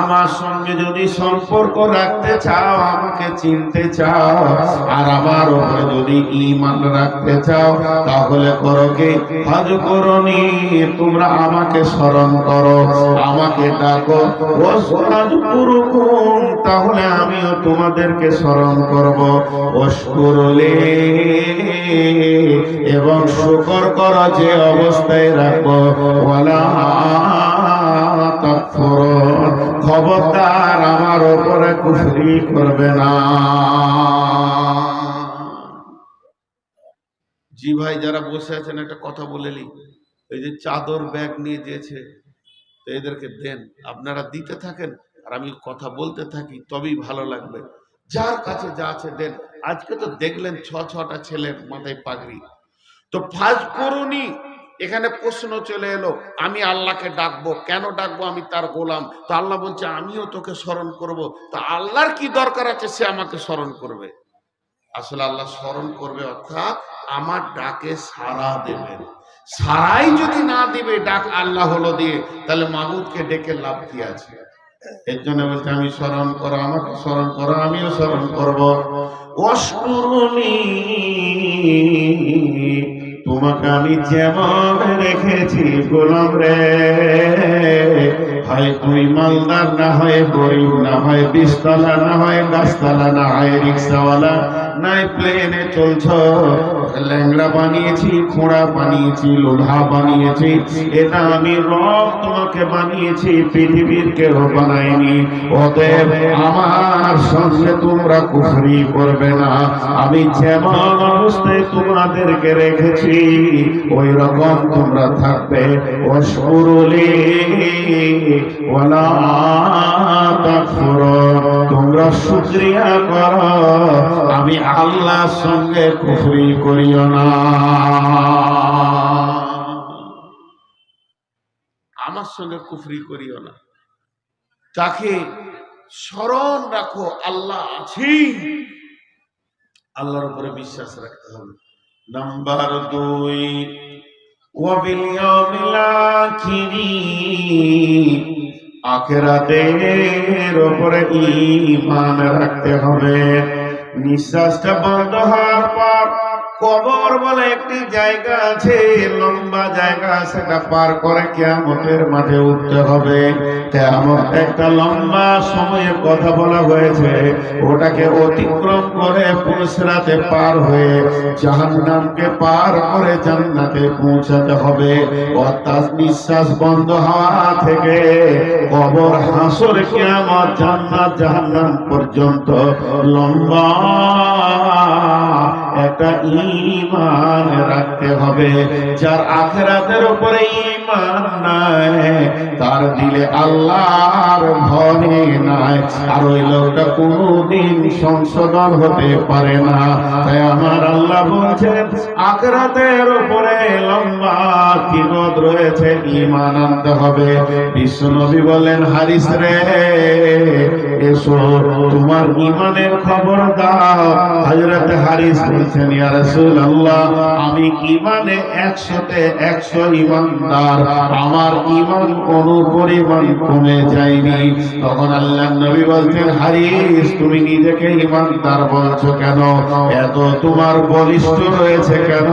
আমার সঙ্গে যদি সম্পর্ক রাখতে চাও, আমাকে চিনতে চাও, আর আমার উপরে যদি ইমান রাখতে চাও, তাহলে করো কি? হজ করনি তোমরা আমাকে স্মরণ করো, আমাকে ডাকো। তাহলে আমিও তোমাদেরকে স্মরণ করব। অস্কুরলে এবং শুকর করো যে অবস্থায় রাখব। তাকফুরুন খবরদার আমার উপরে কুফরি করবে না। জি ভাই, যারা বসে আছেন, একটা কথা বলে নি এই যে চাদর ব্যাগ নিয়ে দিয়েছে তো এদেরকে দেন। আপনারা দিতে থাকেন, আর আমি কথা বলতে থাকি, তবেই ভালো লাগবে। যার কাছে যা আছে দেন। আজকে তো দেখলেন ছ ছটা ছেলের মাথায় পাগড়ি। তো ফাজ করুনি এখানে প্রশ্ন চলে এলো, আমি আল্লাহকে ডাকবো? কেন ডাকবো? আমি তার গোলাম। তো আল্লাহ বলছে, আমিও তোকে স্মরণ করব। তা আল্লাহর কি দরকার আছে সে আমাকে স্মরণ করবে? আসলে আল্লাহ স্মরণ করবে, অর্থাৎ আমার ডাকে সাড়া দেবেন। সারাই যদি না দিবে, ডাক আল্লাহ হলো দিয়ে, তাহলে মাহমুদকে ডেকে লাভ কি আছে? এর জন্য বলছে, আমি স্মরণ করো, আমাকে স্মরণ করো, আমিও স্মরণ করব। অস্কুরুনি তোমাকে আমি যেমন রেখেছি, গোলাম রে। হয় তুমি মালদার না হয় গরিব না হয়, বিশতলা না হয় গাছতলা না হয় রিক্সাওয়ালা। নাই প্লেনে চলছ। ল্যাংড়া বানিয়েছি, খোঁড়া বানিয়েছি, লোধা বানিয়েছি। এটা আমি রব তোমাকে বানিয়েছি, পৃথিবীর কেউ বানায়নি। অতএব আমার সঙ্গে তোমরা কুফরি করবে না। আমি যেমন অবস্থায় তোমাদেরকে রেখেছি ওই রকম তোমরা থাকবে। অসুরলি ওলা তোমরা শুকরিয়া করো। আমি আল্লাহর সঙ্গে কুফরি করিও না। আমার সঙ্গে কুফরি করিও না। তাকে স্মরণ রাখো, আল্লাহ আছি আল্লাহর উপরে বিশ্বাস রাখতে হবে। নাম্বার দুই আখেরাতের উপরে ঈমান রাখতে হবে। নিঃশ্বাসটা বন্ধ হওয়ার পর কবর বলে একটি জায়গা আছে, লম্বা জায়গা সেটা পার করে কেয়ামতের মাঠে উঠতে হবে। কেয়ামত একটা লম্বা সময়ের কথা বলা হয়েছে, ওটাকে অতিক্রম করে পুরুষরাতে পার হয়ে জাহান্নামকে পার করে জান্নাতে পৌঁছাতে হবে। অর্থাৎ নিঃশ্বাস বন্ধ হওয়া থেকে কবর হাসর কেয়ামত জান্নাত জাহান্নাম পর্যন্ত লম্বা একটা ইমান রাখতে হবে। যার আখেরাতের উপরে ইমান নাই, তার দিলে আল্লাহর ভয় নাই। আর ওই লোকটা কোনোদিন সংশোধন হতে পারে না। তাই আমার আল্লাহ বলছেন, আখেরাতের উপরে লম্বা কিবত রয়েছে ইমান আনতে হবে। বিশ্বনবী বলেন হারিস রে, এসো, তোমার ইমানের খবর দাও। হযরত হারিস বলছেন আমি ইমানে 100 তে 100 ইমানদার আমার ইমান কোনো পরিমাণ কমে যায়নি। তখন আল্লাহর নবী বলছেন, হারিস, তুমি নিজেকে ইমানদার বলছো কেন? এত তোমার বলিষ্ঠ রয়েছে কেন?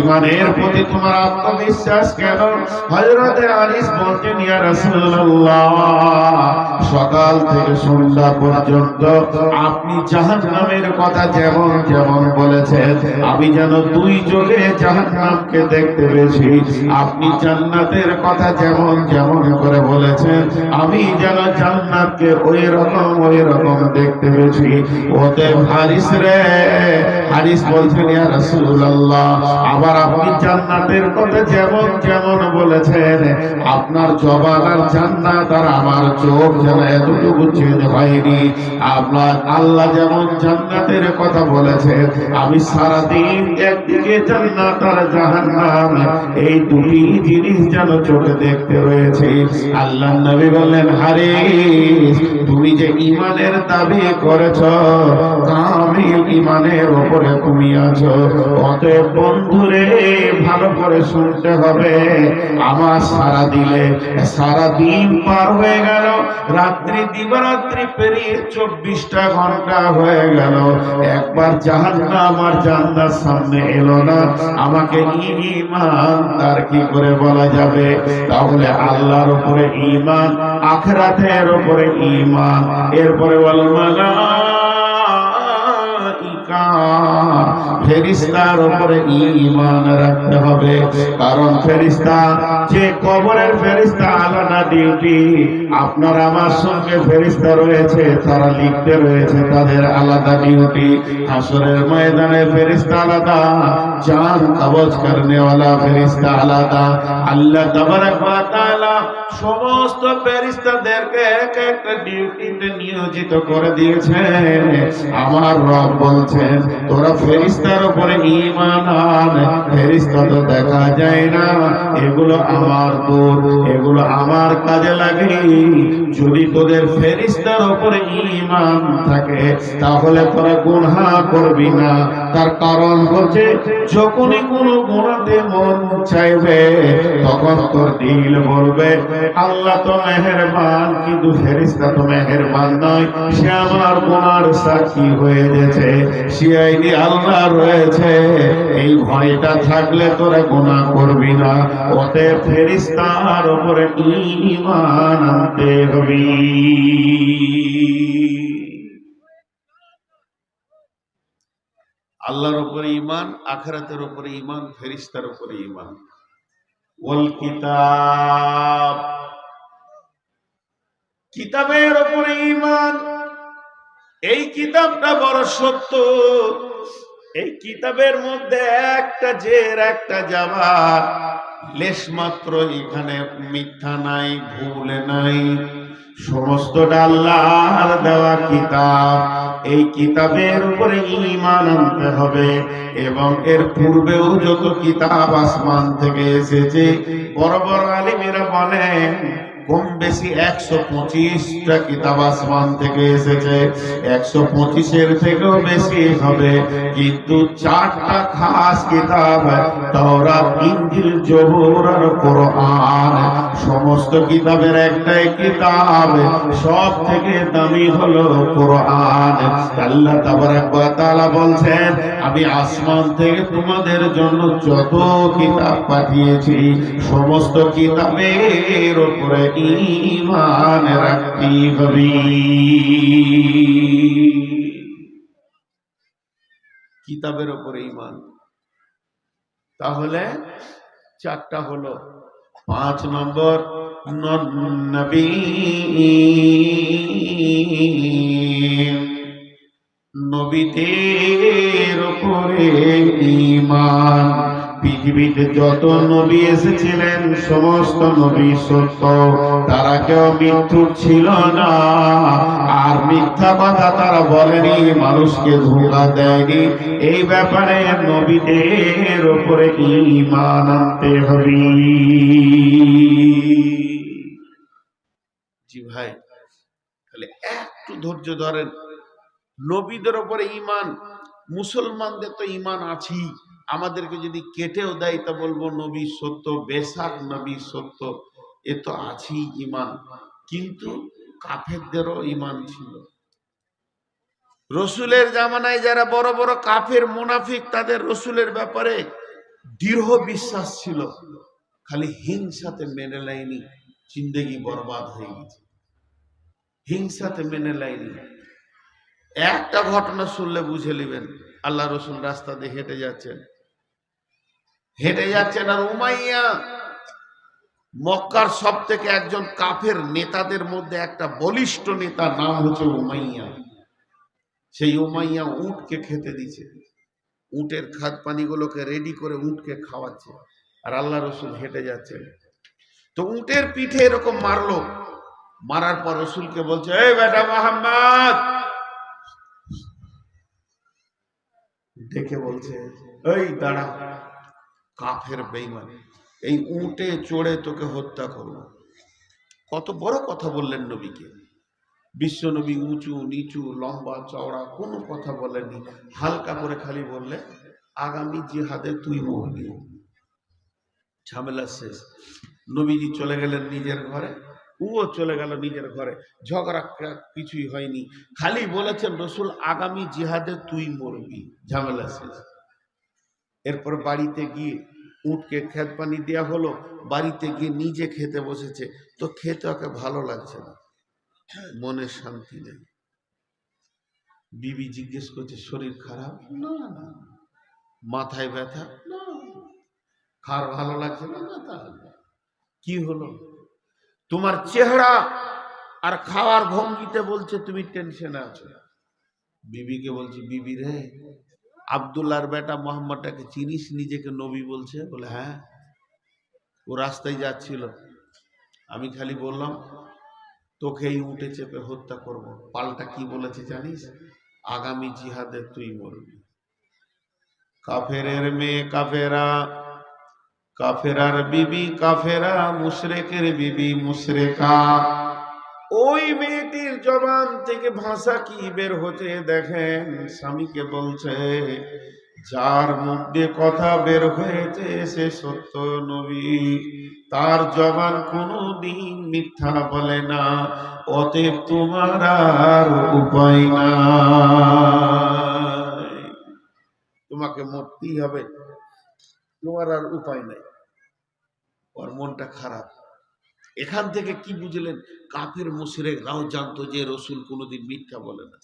ইমানের প্রতি তোমার আত্মবিশ্বাস কেন? হযরতে হারিস বলছেন, ইয়া রাসূলুল্লাহ, সকাল থেকে সন্ধ্যা পর্যন্ত আপনি জাহান্নামের কথা যেমন যেমন বলেছেন, আমি যেন দুই চোখে জাহান্নামকে দেখতে পেয়েছি। আপনি জান্নাতের কথা যেমন যেমন করে বলেছেন, আমি যেন জান্নাতকে ওই রকম ওই রকম দেখতে পেয়েছি। ওতে হারিস রে, হারিস বলছেন, ইয়া রাসূলুল্লাহ, আবার আপনি জান্নাতের কথা যেমন যেমন বলেছেন, আপনার জবান আর জান্নাত আর আমার চোখ যেন এতটুকু চেঞ্জ হয়নি। আপনার আল্লাহ যেমন জান্নাতের কথা বলেছেন আমি সারাদিন একদিকে জান্নাত আর জাহান্নাম। এই দুটি জিনিস যেন চোখে দেখতে রয়েছে। আল্লাহ নবী বললেন, হারে, তুমি যে ইমানের দাবি করেছ কাম কামিল ইমানের উপরে তুমি আছো। অতএব বন্ধুরে, ভালো করে শুনতে হবে। আমার সারা দিলে, সারা দিন পার হয়ে গেল। রাত্রি দিবারাত্রি পেরিয়ে চব্বিশটা ঘণ্টা হয়ে গেল। একবার জাহান্না আমার জান্নার সামনে এলো না। আমাকে ইমান তার কি করে বলা যাবে? তাহলে আল্লাহর উপরে ইমান আখরাতের উপরে ইমান এরপরে বলো মালাইকা ফেরিস্তার উপরে ইমান রাখতে হবে। কারণ ফেরিস্তা, যে কবরের ফেরিস্তা আলাদা ডিউটি, আপনার আমার সঙ্গে ফেরিস্তা রয়েছে, তারা লিখতে রয়েছে তাদের আলাদা ডিউটি। হাসরের ময়দানে ফেরিস্তা আলাদা জান কবজ করনেওয়ালা ফেরিস্তা আলাদা। আল্লাহ তাবারাক ওয়া সমস্ত ফেরিস্তাদেরকে এক একটা ডিউটিতে নিয়োজিত করে দিয়েছেন। আমার রব বলছেন তোরা ফেরিস্তার উপরে ঈমান আন। ফেরিস্তা তো দেখা যায় না। এগুলো আমার দূর এগুলো আমার কাজে লাগে। যদি তোদের ফেরিস্তার উপরে ঈমান থাকে, তাহলে তোরা গুনাহ করবি না। তার কারণ হচ্ছে, যখনই কোনো গুণাতে মন চাইবে, তখন তোর দিল বলবে, আল্লাহ তো মেহেরবান, কিন্তু ফেরিস্তা তো মেহেরবান নয়। সে আমার গুনার সাক্ষী হয়ে গেছে। আল্লাহ রয়েছে। এই ভয়টা থাকলে তোরা করবি না। ওতে ফেরিস্তার ইমান আনতে হবি। আল্লাহর উপরে ইমান আখরাতের উপরে ইমান ফেরিস্তার উপরে ইমান ওয়াল কিতাব। কিতাবের উপরে ইমান এই কিতাবটা বড় সত্য। এই কিতাবের মধ্যে একটা জের, একটা জামা। লেশ মাত্র এখানে মিথ্যা নাই, ভুল নাই। সমস্তটা আল্লাহর দেওয়া কিতাব। এই কিতাবের উপরে ঈমান আনতে হবে এবং এর পূর্বেও যত কিতাব আসমান থেকে এসেছে, বড় বড় আলিমেরা বলেন কম বেশি একশো পঁচিশটা কিতাব আসমান থেকে এসেছে। একশো পঁচিশের থেকেও বেশি হবে। কিন্তু চারটা খাস কিতাব, তাওরাত ইঞ্জিল জবুর কোরআন। সমস্ত কিতাবের একটাই কিতাব সব থেকে দামি হলো কোরআন। আল্লাহ তাবারাক ওয়া বলছেন, আমি আসমান থেকে তোমাদের জন্য যত কিতাব পাঠিয়েছি, সমস্ত কিতাবের উপরে ঈমান রাখতে হবে কিতাবের উপরে ঈমান। তাহলে চারটা হলো। পাঁচ নম্বর নবী। নবীদের উপরে ঈমান। পৃথিবীতে যত নবী এসেছিলেন, সমস্ত নবী সত্য। তারা কেউ মৃত্যুর ছিল না। আর মিথ্যা কথা তারা বলেনি, মানুষকে ধোকা দেয়নি। এই ব্যাপারে নবীদের উপরে ঈমান আনতে হবে। জি ভাই, তাহলে একটু ধৈর্য ধরেন। নবীদের উপরে ঈমান, মুসলমানদের তো ঈমান আছেই। আমাদেরকে যদি কেটেও দেয় তা বলব, নবী সত্য বেশাক নবী সত্য। এ তো আছেই ইমান কিন্তু কাফেরদেরও ইমান ছিল। রসুলের জামানায় যারা বড় বড় কাফের মুনাফিক, তাদের রসুলের ব্যাপারে দৃঢ় বিশ্বাস ছিল। খালি হিংসাতে মেনে লাইনি জিন্দেগি বরবাদ হয়ে গেছে। হিংসাতে মেনে লাইনি একটা ঘটনা শুনলে বুঝে নেবেন, আল্লাহ রসুল রাস্তা দিয়ে হেঁটে যাচ্ছেন। হেঁটে যাচ্ছেন আর উমাইয়া মক্কার সব থেকে একজন কাফের নেতাদের মধ্যে একটা বলিষ্ঠ নেতা নাম হচ্ছে উমাইয়া। সেই উমাইয়া উটকে খেতে দিছে। উটের খাদ পানিগুলোকে রেডি করে উটকে খাওয়াচ্ছে। আর আল্লাহ রসুল হেঁটে যাচ্ছেন। তো উটের পিঠে এরকম মারলো। মারার পর রসুলকে বলছে, এই বেটা মোহাম্মদ! ডেকে বলছে, এই দাঁড়া কাফের বেইমান এই উটে চড়ে তোকে হত্যা করব। কত বড় কথা বললেন নবীকে। বিশ্বনবী উঁচু, নিচু, লম্বা, চওড়া, কোনো কথা বলেনি হালকা করে খালি বললে, আগামী জিহাদে তুই মরবি। ঝামেলা শেষ। নবীজি চলে গেলেন নিজের ঘরে। উও চলে গেল নিজের ঘরে। ঝগড়া কিছুই হয়নি। খালি বলেছেন, রসুল, আগামী জিহাদে তুই মরবি। ঝামেলা শেষ। এরপর বাড়িতে গিয়ে উটকে খেত পানি দেওয়া হলো বাড়িতে গিয়ে নিজে খেতে বসেছে। তো খেতে ওকে ভালো লাগছে না। মনে শান্তি নেই। বিবি জিজ্ঞেস করছে শরীর খারাপ? না না মাথায় ব্যথা? না। খার ভালো লাগছে না? কি হলো? তোমার চেহারা আর খাওয়ার ভঙ্গিতে বলছে তুমি টেনশনে আছো। বিবিকে বলছি বিবি রে আবদুল্লাহর বেটা মোহাম্মদটাকে চিনিস? নিজেকে নবী বলছে। বলে হ্যাঁ। ও রাস্তায় যাচ্ছিল। আমি খালি বললাম, তোকেই উঠে চেপে হত্যা করব। পাল্টা কি বলেছে জানিস? আগামী জিহাদে তুই মরবি। কাফেরের মেয়ে কাফেরা, কাফেরার বিবি কাফেরা, মুশরেকের বিবি মুশরেকা। জবান থেকে ভাষা কি বের হচ্ছে? দেখেন স্বামীকে বলছে, যার মুখ দিয়ে কথা বের হয়েছে, সে সত্য নবী। তার জবান কোনো দিন মিথ্যা বলে না, অতএব তোমার আর উপায় না তোমাকে মরতেই হবে। তোমার আর উপায় নাই। ওর মনটা খারাপ। এখান থেকে কি বুঝলেন? কাফের মুশরেকরাও জানতো যে রসুল কোনোদিন মিথ্যা বলে না।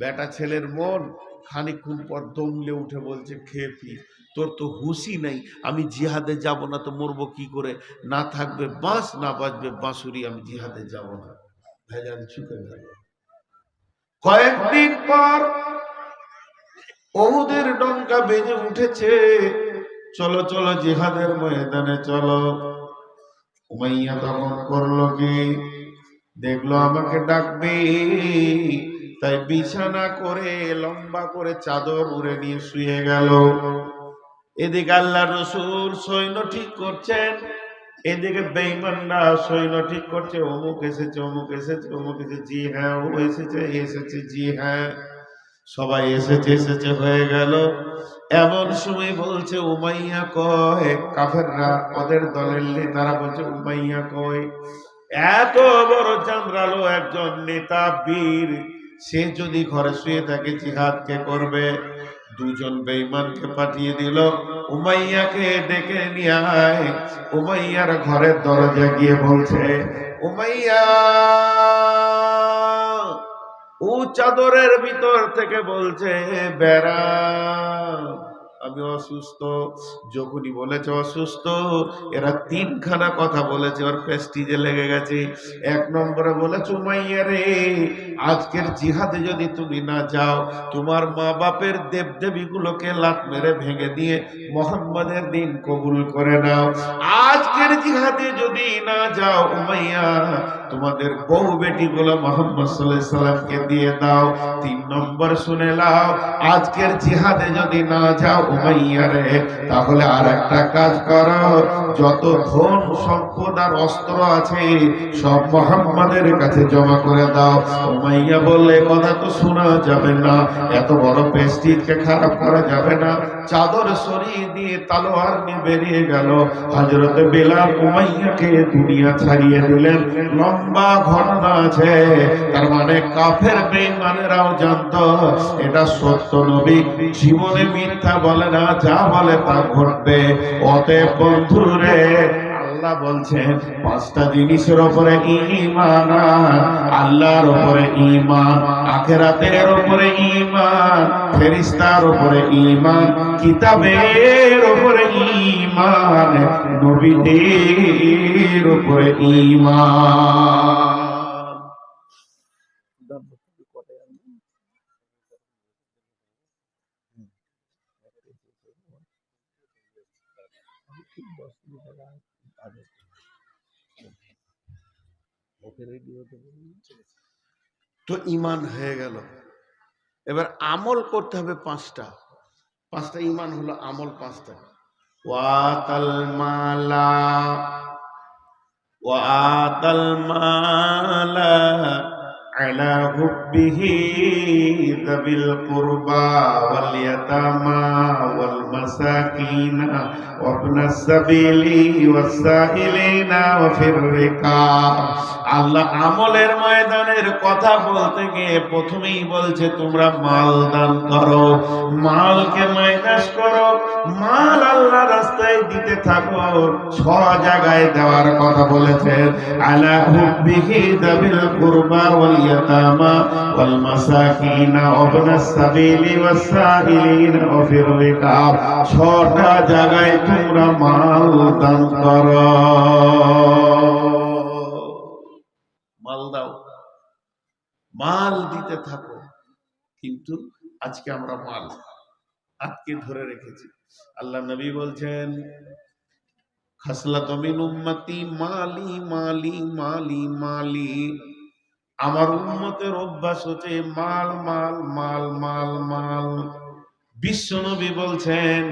বেটা ছেলের মন খানিকক্ষণ পর দমলে উঠে বলছে খেয়ে পি তোর তো হুঁশি নাই। আমি জিহাদে যাব না তো মরবো কি করে? না থাকবে বাঁশ, না বাজবে বাঁশুরি, আমি জিহাদে যাব না। ভেজাল চুকে গেল। কয়েকদিন পর ওহুদের ডঙ্কা বেজে উঠেছে। চলো চলো জিহাদের ময়দানে চলো। উমাইয়া তখন করল কি? দেখল আমাকে ডাকবে, তাই বিছানা করে, লম্বা করে চাদর উড়ে নিয়ে শুয়ে গেল। এদিকে আল্লাহ রসুল সৈন্য ঠিক করছেন, এদিকে বেইমানরা সৈন্য ঠিক করছে, অমুক এসেছে অমুক এসেছে অমুক এসেছে, জি হ্যাঁ ও এসেছে এসেছে, জি হ্যাঁ সবাই এসেছে এসেছে হয়ে গেল। এমন সময় বলছে, উমাইয়া কয়? কাফেররা ওদের দলের নেতারা বলছে, উমাইয়া কয়? এত বড় চান্দ্রালো একজন নেতা বীর, সে যদি ঘরে শুয়ে থাকে, জিহাদ কে করবে? দুজন বেঈমানকে পাঠিয়ে দিল। উমাইয়াকে ডেকে নিয়ে আয়। উমাইয়ার ঘরের দরজা গিয়ে বলছে, উমাইয়া! ও চাদরের ভিতর থেকে বলছে বেড়া। আমি অসুস্থ, যখনই বলেছে অসুস্থ, এরা তিনখানা কথা বলেছে, ওর পেস্টিজে লেগে গেছে। এক নম্বরে বলেছে, উমাইয়া রে, আজকের জিহাদে যদি তুমি না যাও, তোমার মা বাপের দেবদেবী গুলোকে লাত মেরে ভেঙে দিয়ে মোহাম্মদের দিন কবুল করে নাও। আজকের জিহাদে যদি না যাও, উমাইয়া, তোমাদের বউ বেটিগুলো মোহাম্মদ সাল্লাহ সাল্লামকে দিয়ে দাও। তিন নম্বর শুনে লাও আজকের জিহাদে যদি না যাও তাহলে আর একটা কাজ করো। যত ধন, সম্পদ আর অস্ত্র আছে, সব মোহাম্মদের কাছে জমা করে দাও। উমাইয়া বললে "এ কথা তো শোনা যাবে না। এত বড় পেস্টিজকে খারাপ করা যাবে না। চাদর সরিয়ে দিয়ে তালোয়ার নিয়ে বেরিয়ে গেল। হজরত বেলাল উমাইয়াকে দুনিয়া ছাড়িয়ে দিলেন। লম্বা ঘটনা আছে। তার মানে কাফের বেঈমানেরাও জানত, এটা সত্য নবী। জীবনে মিথ্যা বলে না, যা বলে তা ঘটবে। অতএব বন্ধুরে আল্লাহ বলছেন, পাঁচটা জিনিসের উপরে ইমান। আল্লাহর উপরে ইমান আখেরাতের উপরে ইমান ফেরিস্তার উপরে ইমান কিতাবের উপরে ইমান নবীদের উপরে ঈমান তো ইমান হয়ে গেল। এবার আমল করতে হবে পাঁচটা। পাঁচটা ইমান হলো আমল পাঁচটা। ওয়াতাল মালা ওয়াতাল মালা আলা হুব্বিহি দাবিল কুরবা ওয়াল ইয়াতামা ওয়াল মাসাকিনা ওয়া ইবনাস সাবিলি ওয়াস সাইলিনা ওয়া ফির রিকাব। আল্লাহ আমলের ময়দানের কথা বলতে গিয়ে প্রথমেই বলছে, তোমরা মাল দান করো, মালকে মাইনাস করো, মাল আল্লাহ রাস্তায় দিতে থাকো ছ জায়গায় দেওয়ার কথা বলেছেন আলা হুব্বিহি দাবিল কুরবা ওয়াল ইয়াতামা ওয়াল মাসাকিন ওয়াবনাস সাবিলি ওয়াস সাইলিন ওয়া ফির রিকাব ছটা জায়গায় তোমরা মাল দান করো মাল দাও মাল দিতে থাকো, কিন্তু আজকে আমরা মাল, আজকে ধরে রেখেছি। আল্লাহ নবী বলছেন খাসলা তমিন উম্মতি মালি মালি মালি মালি। আমার উম্মতের অভ্যাস হচ্ছে মাল মাল মাল মাল মাল। বিশ্ব নবী বলছেন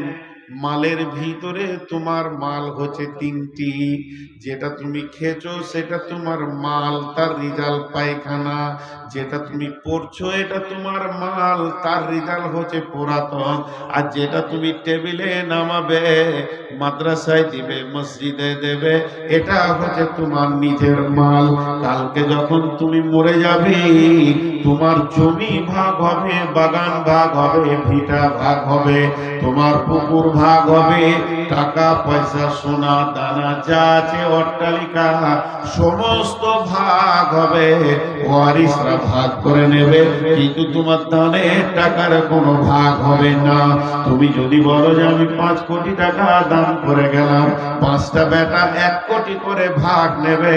মালের ভিতরে তোমার মাল হচ্ছে তিনটি। যেটা তুমি খেয়েছো, সেটা তোমার মাল, তার রিজাল্ট পায়খানা। যেটা তুমি পড়ছো এটা তোমার মাল, তার রিজাল্ট হচ্ছে পুরাতন। আর যেটা তুমি টেবিলে নামাবে, মাদ্রাসায় দিবে, মসজিদে দেবে, এটা হচ্ছে তোমার নিজের মাল। কালকে যখন তুমি মরে যাবে, তোমার জমি ভাগ হবে, বাগান ভাগ হবে, ভিটা ভাগ হবে, তোমার পুকুর ভাগ হবে টাকা, পয়সা, সোনা, দানা, যা আছে, অট্টালিকা, সমস্ত ভাগ হবে। ওয়ারিসরা ভাগ করে নেবে। কিন্তু তোমার দানের টাকার কোনো ভাগ হবে না। তুমি যদি বলো যে আমি পাঁচ কোটি টাকা দান করে গেলাম, পাঁচটা বেটা এক কোটি করে ভাগ নেবে।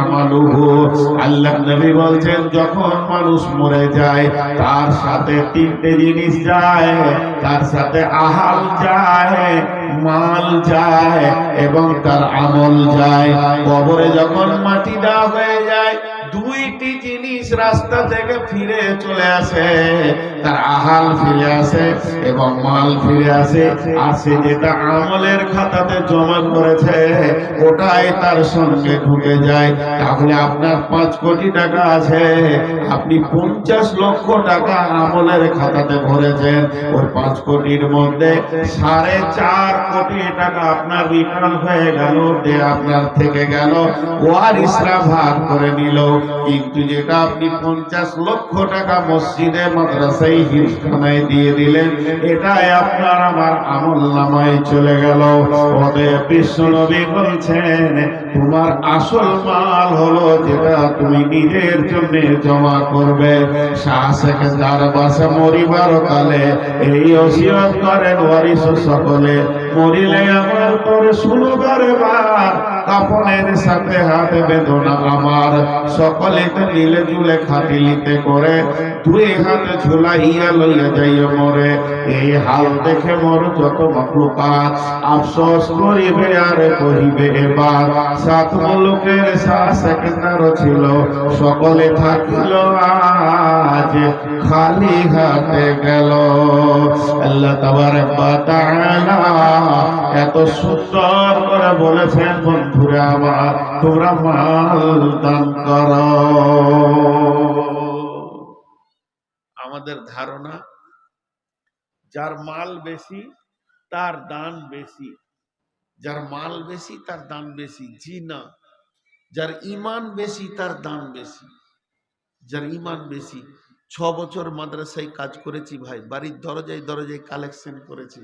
আমালুহু আল্লাহ নবী বলছেন, যখন মানুষ মরে যায়, তার সাথে তিনটে জিনিস যায়, তার সাথে আহাল যায়, মাল যায় এবং তার আমল যায়। কবরে যখন মাটি দেওয়া হয়ে যায় দুইটি জিনিস রাস্তা থেকে ফিরে চলে আসে। তার আহাল ফিরে আসে এবং মাল ফিরে আসে। আর সে যেটা আমলের খাতাতে জমা করেছে, ওটাই তার সঙ্গে ঢুকে যায়। তাহলে আপনার পাঁচ কোটি টাকা আছে। আপনি পঞ্চাশ লক্ষ টাকা আমলের খাতাতে ভরেছেন। ওই পাঁচ কোটির মধ্যে সাড়ে চার কোটি টাকা আপনার রিটার্ন হয়ে গেল দে আপনার থেকে গেল। ওয়ারিসরা ভাগ করে নিল। কিন্তু যেটা আপনি পঞ্চাশ লক্ষ টাকা মসজিদে, মাদ্রাসায় হিরখানায় দিয়ে দিলেন, এটাই আপনার আমার আমল নামায় চলে গেল। অতএব বিশ্ব নবী বলছেন তোমার আসল মাল হলো যেটা তুমি নিজের জন্য জমা করবে। মরিবার কালে এই করেন ওয়ারিস সকলে। মরিলে আমার তোর শুনবার বার কাপনের সাথে হাত বেদনা আমার। জুলে খাটিলিতে করে ঝুলাইয়া লইয়া যাইয়া মরে। এই হাল দেখে মোর যত মখলুকাত, আফসোস করিবে আর কহিবে এবার। শ্বাস ছিল, সকলে থাকিল আজ খালি হাতে গেল। আল্লাহ এত সুন্দর করে বলেছেন, বন্ধুরা আমার, তোমরা মাল দান করো। আমাদের ধারণা, যার মাল বেশি, তার দান বেশি। যার মাল বেশি, তার দান বেশি। জি না। যার ইমান বেশি, তার দান বেশি। যার ইমান বেশি। ছ বছর মাদ্রাসায় কাজ করেছি ভাই, বাড়ির দরজায় দরজায় কালেকশন করেছি।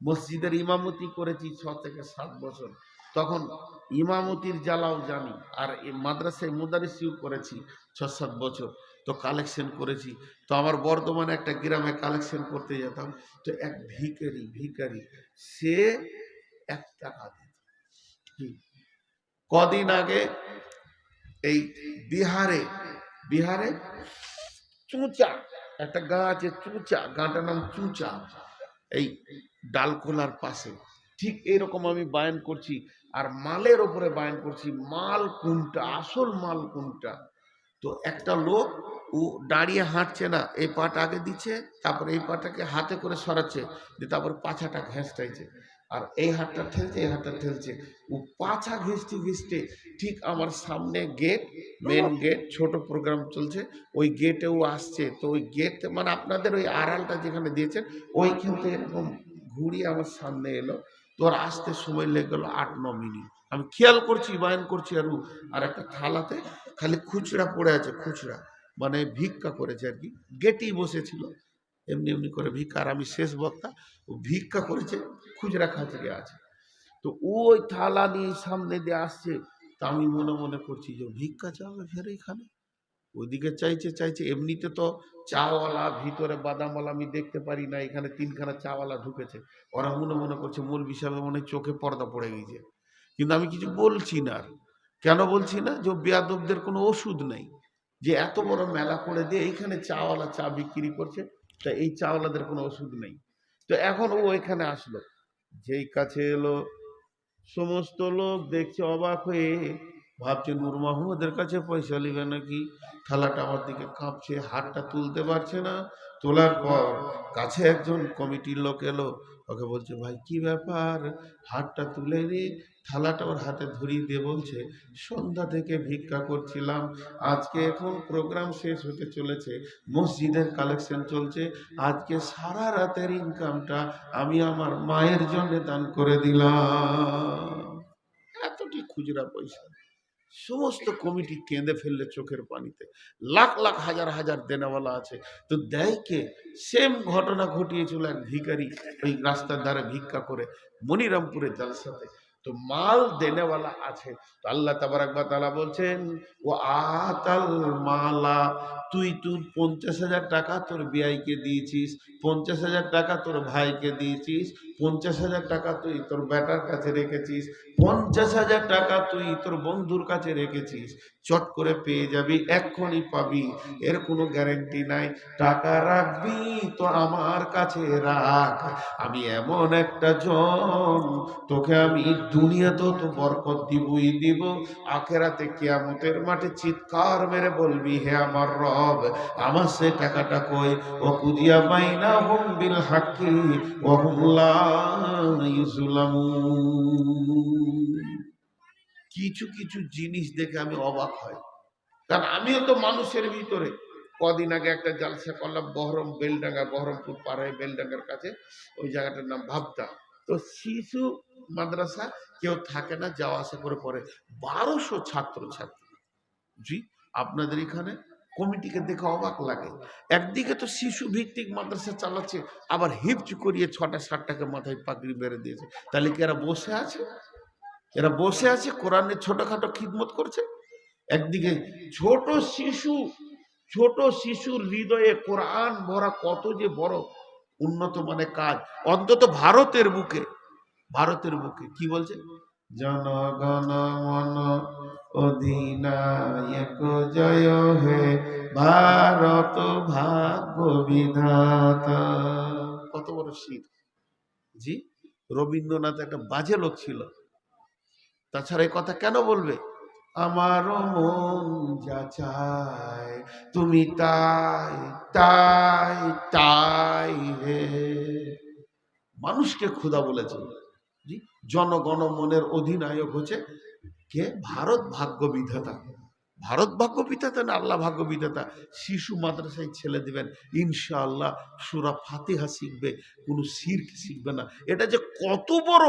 মসজিদের ইমামতি করেছি ছ থেকে সাত বছর। তখন ইমামতির জ্বালাও জানি, আর মাদ্রাসায় মুদারিসিও করেছি ছ সাত বছর। তো কালেকশন করেছি। তো আমার বর্ধমানে একটা গ্রামে কালেকশন করতে যেতাম। তো এক ভিখারি ভিখারি, সে এক টাকা দিত কদিন আগে এই বিহারে বিহারে চুঁচা, একটা গা আছে চুঁচা, গাঁটার নাম চুঁচা, এই ডালখোলার পাশে। ঠিক এরকম আমি বায়ান করছি আর মালের ওপরে বায়ান করছি, মাল কোনটা, আসল মাল কোনটা? তো একটা লোক ও দাঁড়িয়ে হাঁটছে না এই পাটা আগে দিচ্ছে, তারপরে এই পাটাকে হাতে করে সরাচ্ছে, দিয়ে তারপরে পাছাটা ঘেঁষটাইছে। আর এই হাতটা ঠেলছে, এই হাতটা ঠেলছে। ও পাছা ঘেঁষতে ঘেঁষতে ঠিক আমার সামনে গেট মেন গেট ছোট প্রোগ্রাম চলছে। ওই গেটেও আসছে। তো ওই গেট মানে আপনাদের ওই আড়ালটা যেখানে দিয়েছেন, ওইখান থেকে এরকম ঘুরিয়ে আমার সামনে এলো। তোর আসতে সময় লেগে গেলো আট, ন মিনিট। আমি খেয়াল করছি, বায়ন করছি আর আর একটা থালাতে খালি খুচরা পড়ে আছে, খুচরা। মানে ভিক্ষা করেছে আর কি। গেটেই বসেছিল। এমনি এমনি করে ভিক্ষা আর আমি শেষ বক্তা, ও ভিক্ষা করেছে, খুচরা খাচড়ে আছে। তো ওই থালা নিয়ে সামনে দিয়ে আসছে, তা আমি মনে মনে করছি যে, ভিক্ষা চাবে ফের এখানে? ওইদিকে চাইছে চাইছে, এমনিতে তো চাওয়ালা, ভিতরে বাদামওয়ালা আমি দেখতে পারি না, এখানে তিনখানা চাওয়ালা ঢুকেছে। ওরা মনে মনে করছে মূল হিসাবে মনে চোখে পর্দা পড়ে গিয়েছে কিন্তু আমি কিছু বলছি না আর। কেন বলছি না? যে বেয়াদবদের কোনো ওষুধ নেই। যে, এত বড় মেলা করে দিয়ে এইখানে চাওয়ালা চা বিক্রি করছে তা এই চাওলাদের কোনো ওষুধ নেই। তো এখন ও এখানে আসলো। যেই কাছে এলো, সমস্ত লোক দেখছে, অবাক হয়ে ভাবছে নূর মাহমুদের কাছে পয়সা নিবে নাকি? থালাটা আমার দিকে কাঁপছে, হাতটা তুলতে পারছে না। তোলার পর কাছে একজন কমিটির লোক এলো ওকে বলছে, ভাই, কি ব্যাপার? হাতটা তুলে নি। থালাটা ওর হাতে ধরিয়ে দিয়ে বলছে। সন্ধ্যা থেকে ভিক্ষা করছিলাম। আজকে এখন প্রোগ্রাম শেষ হতে চলেছে। মসজিদের কালেকশন চলছে। আজকে সারা রাতের ইনকামটা আমি আমার মায়ের জন্য দান করে দিলাম। এতটি খুচরা পয়সা। সমস্ত কমিটি কেঁদে ফেললে চোখের পানিতে। লাখ লাখ হাজার হাজার দেনাওয়ালা আছে। তো দেয় কে? সেম ঘটনা ঘটিয়েছিল এক ভিকারি ওই রাস্তার ধারে ভিক্ষা করে মনিরামপুরের জালসাতে। তো মাল দেনেওয়ালা আছে। তো আল্লাহ তাবারাকবা তালা বলছেন ও আতাল মালা, তুই তুই পঞ্চাশ হাজার টাকা তোর বিআইকে দিয়েছিস, পঞ্চাশ হাজার টাকা তোর ভাইকে দিয়েছিস, পঞ্চাশ হাজার টাকা তুই তোর বেটার কাছে রেখেছিস, পঞ্চাশ হাজার টাকা তুই তোর বন্ধুর কাছে রেখেছিস, চট করে পেয়ে যাবি, এক্ষুনি পাবি। এর কোনো গ্যারেন্টি নাই। টাকা রাখবি তো আমার কাছে রাখ। আমি এমন একটা জন, তোকে আমি দুনিয়াতেও তো তো বরকত দিবই দিব। আখেরাতে কিয়ামতের মাঠে চিৎকার মেরে বলবি, হে আমার রব, আমার সে টাকাটা কই? ও কুদিয়া বাইনা হুম বিল হাকি ও হুমলা কিছু কিছু জিনিস দেখে আমি অবাক হয় কারণ আমিও তো মানুষের ভিতরে। কদিন আগে একটা জালসা করলাম, বহরম বেলডাঙ্গা, বহরমপুর পাড়ায় বেলডাঙ্গার কাছে। ওই জায়গাটার নাম ভাবতা। তো শিশু মাদ্রাসা, কেউ থাকে না, যাওয়া আসা করে পড়ে। বারোশো ছাত্র ছাত্রী জি, আপনাদের এখানে কমিটিকে দেখে অবাক লাগে। একদিকে তো শিশু ভিত্তিক মাদ্রাসা চালাচ্ছে, আবার হিপচ করিয়ে ছটা, সাতটাকে মাথায় পাগড়ি বেড়ে দিয়েছে। তাহলে কি এরা বসে আছে? এরা বসে আছে, কোরআনের ছোটখাটো খিদমত করছে? একদিকে ছোট শিশু, ছোট শিশুর হৃদয়ে কোরআন ভরা কত যে বড় উন্নত মানে কাজ। অন্তত ভারতের বুকে ভারতের বুকে। কি বলছে? জনগণ মন অধিনায়ক জয় হে ভারত ভাগ্য বিধাতা। কত বড় শীত। জি রবীন্দ্রনাথ একটা বাজে লোক ছিল। তাছাড়া এই কথা কেন বলবে? আমার মন যা চায় তুমি তাই তাই তাই হে। মানুষকে ক্ষুধা বলেছে। জি জনগণ মনের অধিনায়ক হচ্ছে কে? ভারত ভাগ্য বিধাতা ভারত ভাগ্য বিধাতা না আল্লাহ ভাগ্য বিধাতা শিশু মাদ্রাসায় ছেলে দিবেন, ইনশাআল্লাহ সুরা ফাতিহা শিখবে, কোনো শির্ক শিখবে না। এটা যে কত বড়!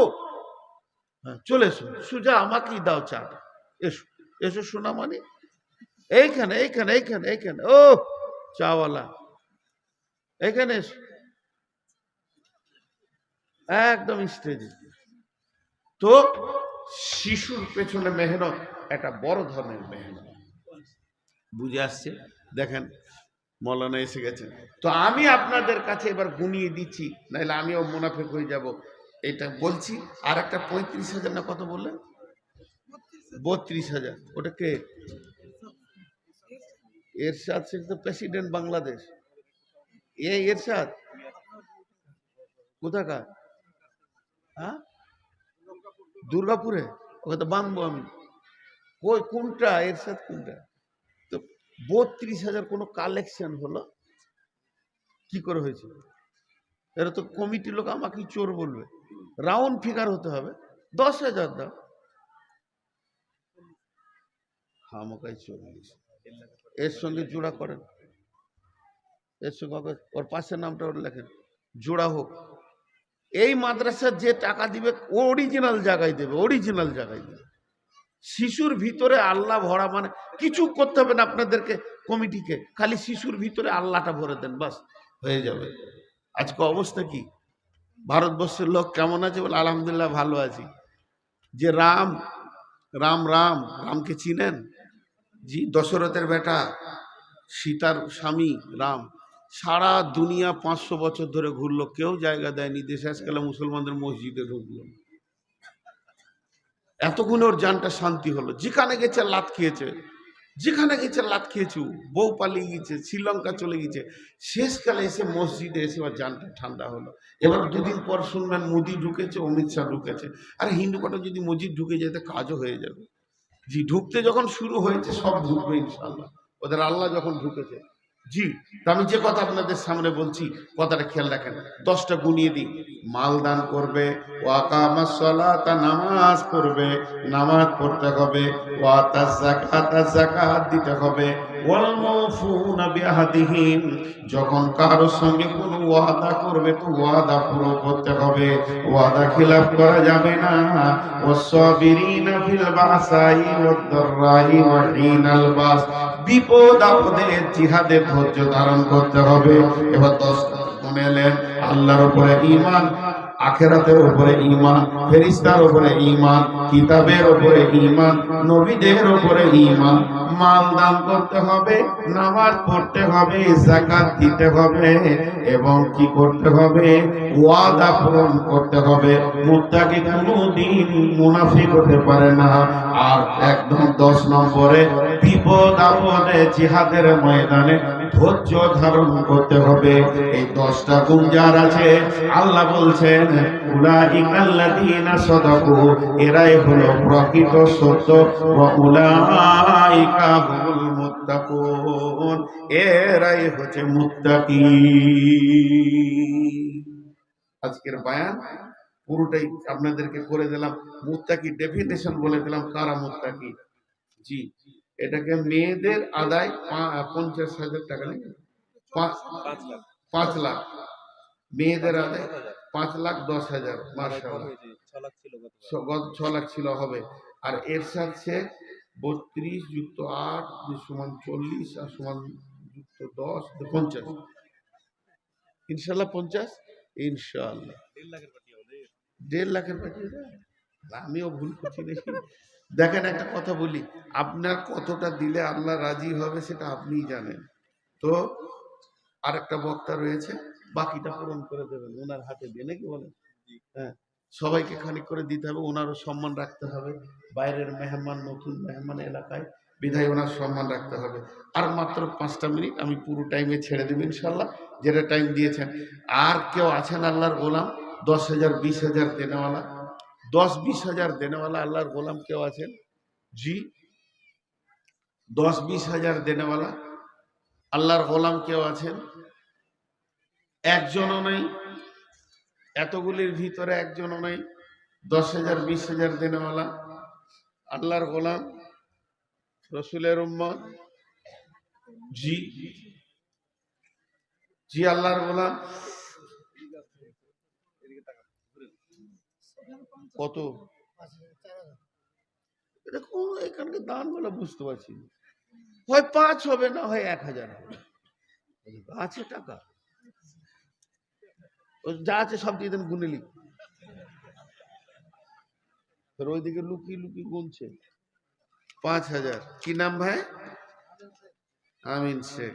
হ্যাঁ চলে এসো। সুজা, আমাকেই দাও চাটা। এসো এসো শোনা মানে এইখানে এইখানে এইখানে এইখানে। ও, চাওয়ালা। এখানে একদম স্টেজে। তো শিশুর পেছনে মেহনত একটা বড় ধরনের মেহনত। বুঝে আসছে? দেখেন, মৌলানা এসে গেছেন। তো আমি আপনাদের কাছে এবার গুনিয়ে দিচ্ছি, নাহলে আমিও মুনাফেক হয়ে যাব। এটা বলছি, আর একটা পঁয়ত্রিশ হাজার না কত বললেন? বত্রিশ হাজার। ওটা কে? এরশাদ শেখ তো প্রেসিডেন্ট বাংলাদেশ। এ এরশাদ? কোথাকার? হ্যাঁ? দুর্গাপুরে? ওকে তো বানবো আমি। কই, কোনটা? এরশাদ কোনটা? তো বত্রিশ হাজার কোনো কালেকশন হলো। কি করে হয়েছে? এরা তো কমিটি লোক আমাকে চোর বলবে। রাউন্ড ফিগার হতে হবে। দশ হাজার দাও। হামকাই চল্লিশ এর সঙ্গে জোড়া করেন। এর সঙ্গে ওর পাশের নামটা ওর লেখেন। জোড়া হোক। এই মাদ্রাসার যে টাকা দিবে অরিজিনাল জায়গায় দেবে অরিজিনাল জায়গায় দেবে। শিশুর ভিতরে আল্লাহ ভরা মানে কিছু করতে হবে না আপনাদেরকে কমিটিকে, খালি শিশুর ভিতরে আল্লাহটা ভরে দেন, বাস, হয়ে যাবে। আজকে অবস্থা কি? ভারতবর্ষের লোক কেমন আছে বলে, আলহামদুলিল্লাহ ভালো আছি। যে রাম রাম রাম, রামকে চিনেন? জি, দশরথের বেটা, সীতার স্বামী, রাম। সারা দুনিয়া পাঁচশো বছর ধরে ঘুরলো, কেউ জায়গা দেয়নি, দেশে আজকাল মুসলমানদের মসজিদে ঢুকলো। এতক্ষণে ওর যানটা শান্তি হলো। যেখানে গেছে লাত খেয়েছে, যেখানে গেছে লাত খেয়েছে, বউ পালিয়ে গেছে, শ্রীলঙ্কা চলে গেছে। শেষকালে এসে মসজিদে এসে ওর জানটা ঠান্ডা হলো। এবার দুদিন পর শুনবেন মোদি ঢুকেছে, অমিত শাহ ঢুকেছে। আর হিন্দু কটা যদি মসজিদ ঢুকে যেতে কাজও হয়ে যাবে। জি, ঢুকতে যখন শুরু হয়েছে, সব ঢুকবে ইনশাল্লাহ ওদের আল্লাহ যখন ঢুকেছে জি আমি যে কথা আপনাদের সামনে বলছি, কথাটা খেয়াল রাখেন। দশটা গুনিয়ে দিই। মাল দান করবে নামাজ পড়বে, নামাজ পড়তে হবে দিতে হবে যখন কারোর সঙ্গে কোনো ওয়াদা করবে তো ওয়াদা পুরো করতে হবে। ওয়াদা খিলাফ করা যাবে না। ওয়াসসাবিরিনা ফিল বাসাই বিপদ আপদে জিহাদে ধৈর্য ধারণ করতে হবে। এবার দশ শুনেলেন আল্লাহর উপরে ঈমান আখেরাতের উপরে ইমান ফেরিস্তার উপরে ইমান কিতাবের উপরে ইমান নবীদের উপরে ইমান মাল দান করতে হবে, নামাজ পড়তে হবে জাকাত দিতে হবে এবং কি করতে হবে? ওয়াদা পূরণ করতে হবে। মুত্তাকি কোনোদিন মুনাফিক হতে পারে না। আর একদম দশ নম্বরে বিপদ আপদে জিহাদের ময়দানে ধৈর্য ধারণ করতে হবে। এই দশটা গুণ যার আছে, আল্লাহ বলছেন এরাই হলো প্রকৃত সত্য এরাই হচ্ছে মুত্তাকি। আজকের বায়ান, পুরোটাই আপনাদেরকে করে দিলাম। মুত্তাকি ডেফিনেশন বলে দিলাম, কারা মুত্তাকি? জি। এটাকে মেয়েদের আদায় পঞ্চাশ হাজার টাকা নাকি পাঁচ লাখ। মেয়েদের আদায় পাঁচ লাখ দশ হাজার মার্শাল্লাহ ছ- লাখ ছিল হবে। আর এর সাথে বত্রিশ যুক্ত আট সমান চল্লিশ আর সমান যুক্ত দশ পঞ্চাশ। ইনশাল্লাহ পঞ্চাশ? ইনশাল্লাহ দেড় লাখের পাঠিয়ে দেয় আমিও ভুল করছি নাকি দেখেন একটা কথা বলি, আপনার কতটা দিলে আল্লাহ রাজি হবে সেটা আপনিই জানেন। তো আরেকটা বক্তা রয়েছে, বাকিটা পূরণ করে দেবেন, ওনার হাতে দিয়ে, নাকি বলেন? হ্যাঁ সবাইকে খানিক করে দিতে হবে, ওনারও সম্মান রাখতে হবে, বাইরের মেহমান, নতুন মেহমান এলাকায় বিধায় ওনার সম্মান রাখতে হবে। আর মাত্র পাঁচটা মিনিট, আমি পুরো টাইমে ছেড়ে দেবো ইনশাল্লাহ যেটা টাইম দিয়েছেন। আর কেউ আছেন আল্লাহর গোলাম, দশ হাজার, বিশ হাজার দেনেওয়ালা দশ বিশ হাজার দেনেওয়ালা আল্লাহর গোলাম কেউ আছেন? জি। দশ বিশ হাজার দেনেওয়ালা আল্লাহর গোলাম কেউ আছেন? একজনও নেই। এতগুলির ভিতরে একজনও নেই। দশ হাজার, বিশ হাজার দেনেওয়ালা আল্লাহর গোলাম, রসুলের উম্মত। জি। জি, আল্লাহর গোলাম। কত? এটা কোন এখানকার দান বলে বুঝতে পারছি হয় পাঁচ হবে না হয় এক হাজার হবে। আছে টাকা। ও যা আছে সব দিয়ে দেন গুনে লিখ ওইদিকে লুকিয়ে লুকিয়ে গুনছে। পাঁচ হাজার। কি নাম ভাই? আমিন শেখ।